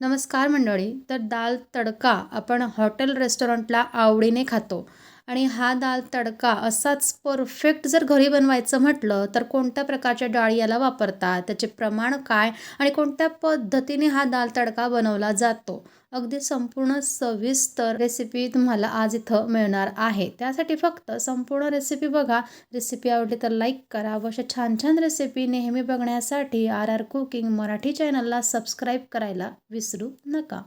नमस्कार मंडळी तर दाल तडका आपण हॉटेल रेस्टॉरंटला आवडीने खातो. आणि हा दाल तडका असाच परफेक्ट जर घरी बनवायचं म्हटलं तर कोणत्या प्रकारच्या डाळी याला वापरतात? त्याचे प्रमाण काय? आणि कोणत्या पद्धतीने हा दाल तडका बनवला जातो? अगदी संपूर्ण सविस्तर रेसिपी तुम्हाला आज इथं मिळणार आहे. त्यासाठी फक्त संपूर्ण रेसिपी बघा. रेसिपी आवडली तर लाईक करा. व अशा छान छान रेसिपी नेहमी बघण्यासाठी आर आर कुकिंग मराठी चॅनलला सबस्क्राईब करायला विसरू नका.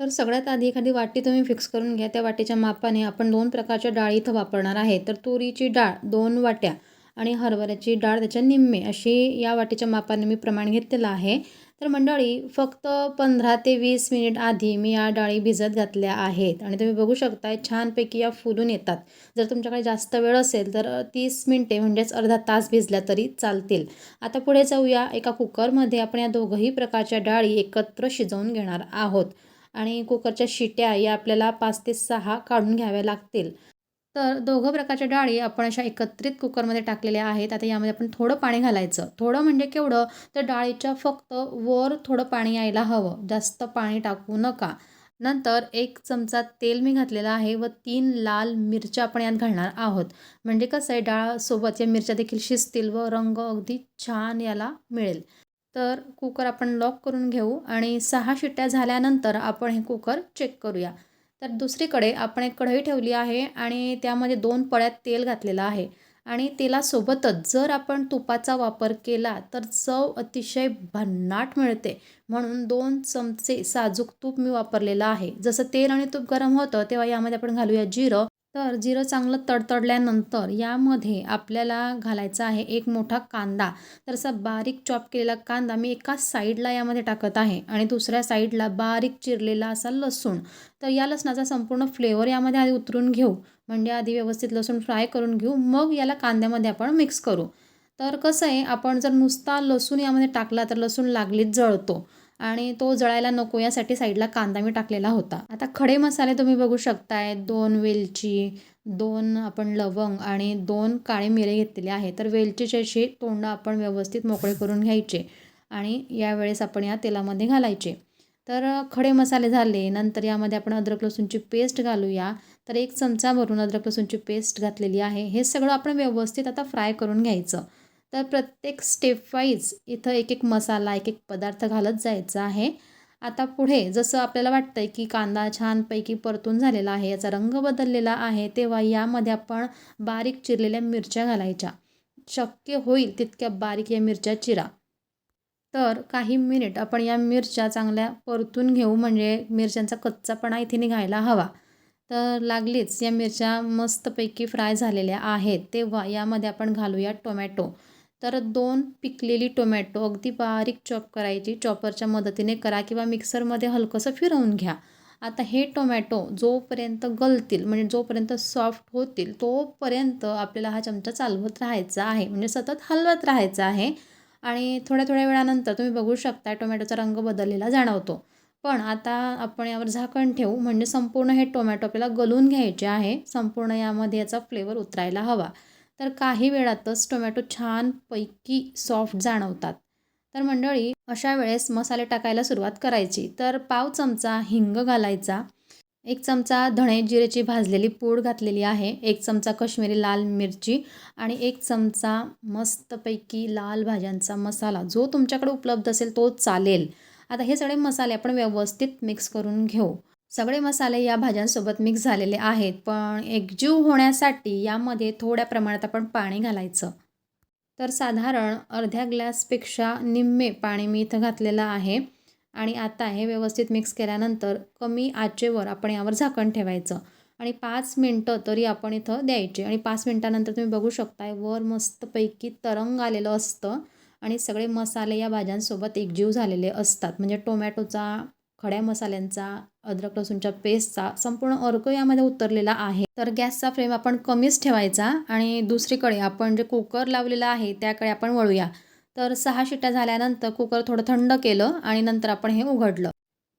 तर सगळ्यात आधी एखादी वाटी तुम्ही फिक्स करून घ्या. त्या वाटीच्या मापाने आपण दोन प्रकारच्या डाळी इथं वापरणार आहे. तर तुरीची डाळ दोन वाट्या आणि हरभऱ्याची डाळ त्याच्या निम्मे अशी या वाटीच्या मापाने मी प्रमाण घेतलेलं आहे. तर मंडळी फक्त पंधरा ते वीस मिनिट आधी मी या डाळी भिजत घातल्या आहेत. आणि तुम्ही बघू शकताय छानपैकी या फुलून येतात. जर तुमच्याकडे जास्त वेळ असेल तर तीस मिनटे म्हणजेच अर्धा तास भिजल्या तरी चालतील. आता पुढे जाऊया. एका कुकरमध्ये आपण या दोघंही प्रकारच्या डाळी एकत्र शिजवून घेणार आहोत. आणि कुकरच्या शिट्या या आपल्याला पाच ते सहा काढून घ्याव्या लागतील. तर दोघं प्रकारच्या डाळी आपण अशा एकत्रित कुकरमध्ये टाकलेल्या आहेत. आता यामध्ये आपण थोडं पाणी घालायचं. थोडं म्हणजे केवढं? तर डाळीच्या फक्त वर थोडं पाणी यायला हवं. जास्त पाणी टाकू नका. नंतर एक चमचा तेल मी घातलेला आहे व तीन लाल मिरच्या आपण यात घालणार आहोत. म्हणजे कसं आहे? डाळसोबत या मिरच्या देखील शिजतील व रंग अगदी छान याला मिळेल. तर कुकर आपण लॉक करून घेऊ आणि सहा शिट्ट्या झाल्यानंतर आपण हे कुकर चेक करूया. तर दुसरीकडे आपण एक कढई ठेवली आहे आणि त्यामध्ये दोन पळ्यात तेल घातलेलं आहे. आणि तेलासोबतच जर आपण तुपाचा वापर केला तर चव अतिशय भन्नाट मिळते. म्हणून दोन चमचे साजूक तूप मी वापरलेलं आहे. जसं तेल आणि तूप गरम होतं तेव्हा यामध्ये आपण घालूया जिरं. तर जिरं चांगलं तडतडल्यानंतर यामध्ये आपल्याला घालायचा आहे एक मोठा कांदा. तर असा बारीक चॉप केलेला कांदा मी एका साईडला यामध्ये टाकत आहे आणि दुसऱ्या साईडला बारीक चिरलेला असा लसूण. तर या लसणाचा संपूर्ण फ्लेवर यामध्ये आधी उतरून घेऊ. म्हणजे आधी व्यवस्थित लसूण फ्राय करून घेऊ. मग याला कांद्यामध्ये आपण मिक्स करू. तर कसं आहे आपण जर नुसता लसूण यामध्ये टाकला तर लसूण लागलीच जळतो. आणि तो जळायला नको यासाठी साईडला कांदा मी टाकलेला होता. आता खडे मसाले तुम्ही बघू शकताय. दोन वेलची दोन आपण लवंग आणि दोन काळे मिरे घेतलेले आहे तर वेलचीचे असे तोंड आपण व्यवस्थित मोकळे करून घ्यायचे आणि यावेळेस आपण या तेलामध्ये घालायचे. तर खडे मसाले झाले नंतर यामध्ये आपण अद्रक लसूणची पेस्ट घालूया. तर एक चमचा भरून अद्रक लसूणची पेस्ट घातलेली आहे. हे सगळं आपण व्यवस्थित आता फ्राय करून घ्यायचं. तर प्रत्येक स्टेप वाईज इथं एक एक मसाला एक एक पदार्थ घालत जायचा आहे. आता पुढे जसं आपल्याला वाटतं आहे की कांदा छानपैकी परतून झालेला आहे याचा रंग बदललेला आहे तेव्हा यामध्ये आपण बारीक चिरलेल्या मिरच्या घालायच्या. शक्य होईल तितक्या बारीक या मिरच्या चिरा. तर काही मिनिट आपण या मिरच्या चांगल्या परतून घेऊ म्हणजे मिरच्यांचा कच्चापणा इथे निघायला हवा. तर लागलीच या मिरच्या मस्तपैकी फ्राय झालेल्या आहेत तेव्हा यामध्ये आपण घालूया टोमॅटो तर दोन पिकलेली टोमॅटो अगदी बारीक चॉप करायची. चॉपरच्या मदतीने करा किंवा मिक्सरमध्ये हलकंसं फिरवून घ्या. आता हे टोमॅटो जोपर्यंत गलतील म्हणजे जोपर्यंत सॉफ्ट होतील तोपर्यंत आपल्याला हा चमचा चालवत राहायचा आहे. म्हणजे सतत हलवत राहायचा आहे. आणि थोड्या थोड्या वेळानंतर तुम्ही बघू शकता टोमॅटोचा रंग बदललेला जाणवतो. पण आता आपण यावर झाकण ठेवू. म्हणजे संपूर्ण हे टोमॅटो आपल्याला गलून घ्यायचे आहे. संपूर्ण यामध्ये याचा फ्लेवर उतरायला हवा. तर काही वेळातच टोमॅटो छानपैकी सॉफ्ट जाणवतात. तर मंडळी अशा वेळेस मसाले टाकायला सुरुवात करायची. तर पाव चमचा हिंग घालायचा. एक चमचा धणे जिरेची भाजलेली पूड घातलेली आहे. एक चमचा कश्मीरी लाल मिरची आणि एक चमचा मस्तपैकी लाल भाज्यांचा मसाला. जो तुमच्याकडे उपलब्ध असेल तो चालेल. आता हे सगळे मसाले आपण व्यवस्थित मिक्स करून घेऊ. सगळे मसाले या भाज्यांसोबत मिक्स झालेले आहेत पण एकजीव होण्यासाठी यामध्ये थोड्या प्रमाणात आपण पाणी घालायचं. तर साधारण अर्ध्या ग्लासपेक्षा निम्मे पाणी मी इथं घातलेलं आहे आणि आता हे व्यवस्थित मिक्स केल्यानंतर कमी आचेवर आपण यावर झाकण ठेवायचं आणि पाच मिनटं तरी आपण इथं द्यायचे आणि पाच मिनटानंतर तुम्ही बघू शकताय वर मस्तपैकी तरंग आलेलं असतं आणि सगळे मसाले या भाज्यांसोबत एकजीव झालेले असतात. म्हणजे टोमॅटोचा खड्या मसाल्यांचा अद्रक लसूणच्या पेस्टचा संपूर्ण अर्क यामध्ये उतरलेला आहे. तर गॅसचा फ्लेम आपण कमीच ठेवायचा आणि दुसरीकडे आपण जे कुकर लावलेला आहे त्याकडे आपण वळूया. तर सहा शिट्ट्या झाल्यानंतर कुकर थोडं थंड केलं आणि नंतर आपण हे उघडलं.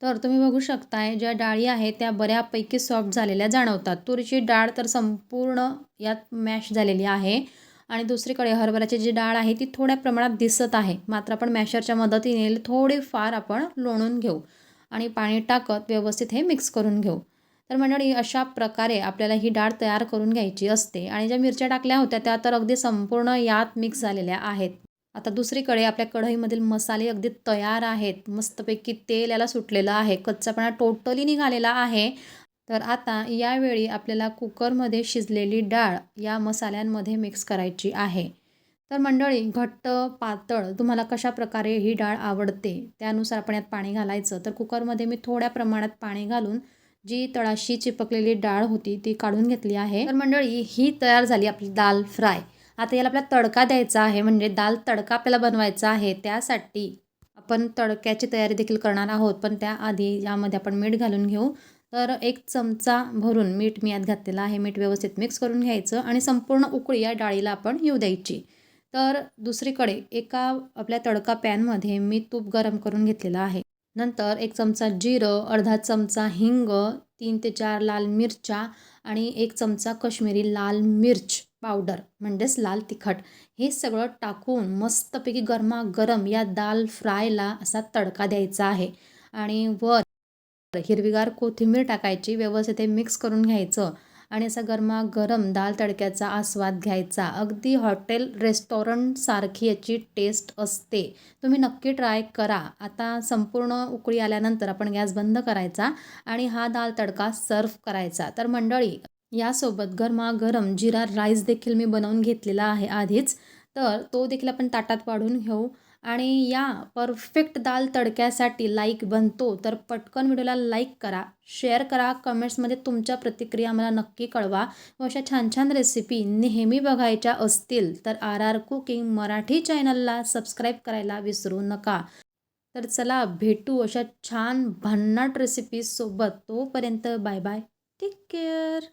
तर तुम्ही बघू शकताय ज्या डाळी आहेत त्या बऱ्यापैकी सॉफ्ट झालेल्या जाणवतात. तुरीची डाळ तर संपूर्ण यात मॅश झालेली आहे आणि दुसरीकडे हरभऱ्याची जी डाळ आहे ती थोड्या प्रमाणात दिसत आहे. मात्र आपण मॅशरच्या मदतीने थोडीफार आपण लोणून घेऊ. आणि पाणी टाकत व्यवस्थित हे मिक्स करून घेऊ. तर मंडळी अशा प्रकारे आपल्याला ही डाळ तयार करून घ्यायची असते आणि ज्या मिरच्या टाकल्या होत्या त्या तर अगदी संपूर्ण यात मिक्स झालेल्या आहेत. आता दुसरीकडे आपल्या कढईमधील मसाले अगदी तयार आहेत. मस्तपैकी तेल याला सुटलेलं आहे. कच्चापणा टोटली निघालेला आहे. तर आता यावेळी आपल्याला कुकरमध्ये शिजलेली डाळ या मसाल्यांमध्ये मिक्स करायची आहे. तर मंडळी घट्ट पातळ तुम्हाला कशा प्रकारे ही डाळ आवडते त्यानुसार आपण यात पाणी घालायचं. तर कुकरमध्ये मी थोड्या प्रमाणात पाणी घालून जी तळाशी चिपकलेली डाळ होती ती काढून घेतली आहे. तर मंडळी ही तयार झाली आपली दाल फ्राय. आता याला आपल्याला तडका द्यायचा आहे म्हणजे दाल तडका आपल्याला बनवायचा आहे त्यासाठी आपण तडक्याची तयारी देखील करणार आहोत. पण त्याआधी यामध्ये आपण मीठ घालून घेऊ. तर एक चमचा भरून मीठ मी यात घातलेलं आहे. मीठ व्यवस्थित मिक्स करून घ्यायचं आणि संपूर्ण उकळी या डाळीला आपण येऊ द्यायची. तर दुसरीकडे एका आपल्या तडका पॅनमध्ये मी तूप गरम करून घेतलेलं आहे. नंतर एक चमचा जिरं अर्धा चमचा हिंग तीन ते चार लाल मिरच्या आणि एक चमचा कश्मीरी लाल मिर्च पावडर म्हणजेच लाल तिखट. हे सगळं टाकून मस्तपैकी गरमागरम या दाल फ्रायला असा तडका द्यायचा आहे. आणि वर हिरवीगार कोथिंबीर टाकायची व्यवस्थित हे मिक्स करून घ्यायचं. आणि असा गरमागरम दाल तडक्याचा आस्वाद घ्यायचा. अगदी हॉटेल रेस्टॉरंटसारखी याची टेस्ट असते. तुम्ही नक्की ट्राय करा. आता संपूर्ण उकळी आल्यानंतर आपण गॅस बंद करायचा आणि हा दाल तडका सर्व करायचा. तर मंडळी यासोबत गरमागरम जिरा राईस देखील मी बनवून घेतलेला आहे आधीच. तर तो देखील आपण ताटात वाढून घेऊ. आणि या परफेक्ट दाल तडक्यासाठी लाईक बनतो तर पटकन व्हिडिओला लाईक करा शेअर करा कमेंट्समध्ये तुमच्या प्रतिक्रिया मला नक्की कळवा. व अशा छान छान रेसिपी नेहमी बघायच्या असतील तर आर आर कुकिंग मराठी चॅनलला सबस्क्राईब करायला विसरू नका. तर चला भेटू अशा छान भन्नाट रेसिपीजसोबत तोपर्यंत बाय बाय टेक केअर